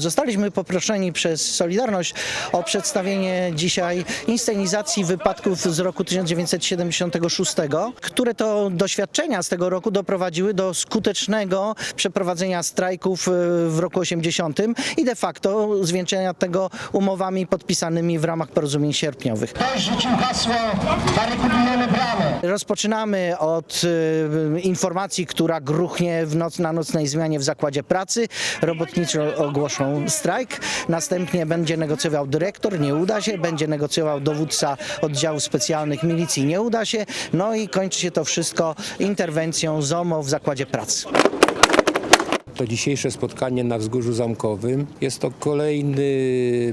Zostaliśmy poproszeni przez Solidarność o przedstawienie dzisiaj inscenizacji wypadków z roku 1976, które to doświadczenia z tego roku doprowadziły do skutecznego przeprowadzenia strajków e, w roku 80 i de facto zwieńczenia tego umowami podpisanymi w ramach porozumień sierpniowych. Rzucił hasło. Rozpoczynamy od e, informacji, która gruchnie w noc, na nocnej zmianie w zakładzie pracy. Robotnicy ogłoszą strajk. Następnie będzie negocjował dyrektor, nie uda się. Będzie negocjował dowódca oddziałów specjalnych milicji, nie uda się. No i kończy się to wszystko interwencją ZOMO w zakładzie pracy. To dzisiejsze spotkanie na Wzgórzu Zamkowym jest to kolejny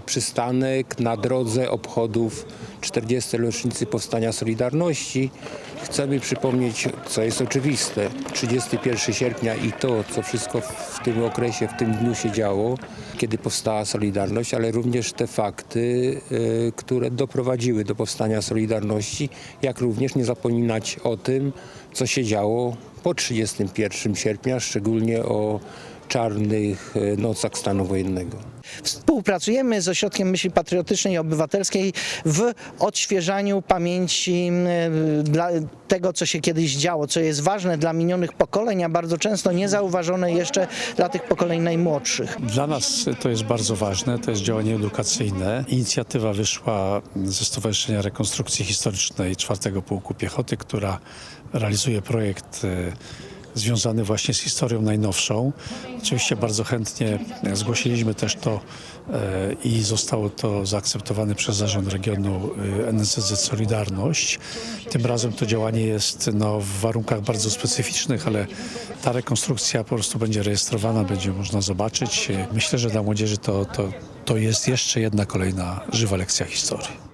przystanek na drodze obchodów 40. rocznicy powstania Solidarności. Chcemy przypomnieć, co jest oczywiste, 31 sierpnia i to, co wszystko w tym okresie, w tym dniu się działo, kiedy powstała Solidarność, ale również te fakty, e, które doprowadziły do powstania Solidarności, jak również nie zapominać o tym, co się działo po 31 sierpnia, szczególnie o czarnych e, nocach stanu wojennego. Współpracujemy z Ośrodkiem Myśli Patriotycznej i Obywatelskiej w odświeżaniu pamięci m, dla tego, co się kiedyś działo, co jest ważne dla minionych pokoleń, a bardzo często niezauważone jeszcze dla tych pokoleń najmłodszych. Dla nas to jest bardzo ważne, to jest działanie edukacyjne. Inicjatywa wyszła ze Stowarzyszenia Rekonstrukcji Historycznej czwartego Pułku Piechoty, która realizuje projekt e, związany właśnie z historią najnowszą. Oczywiście bardzo chętnie zgłosiliśmy też to e, i zostało to zaakceptowane przez Zarząd Regionu e, NSZZ Solidarność. Tym razem to działanie jest no, w warunkach bardzo specyficznych, ale ta rekonstrukcja po prostu będzie rejestrowana, będzie można zobaczyć. Myślę, że dla młodzieży to, to, to jest jeszcze jedna kolejna żywa lekcja historii.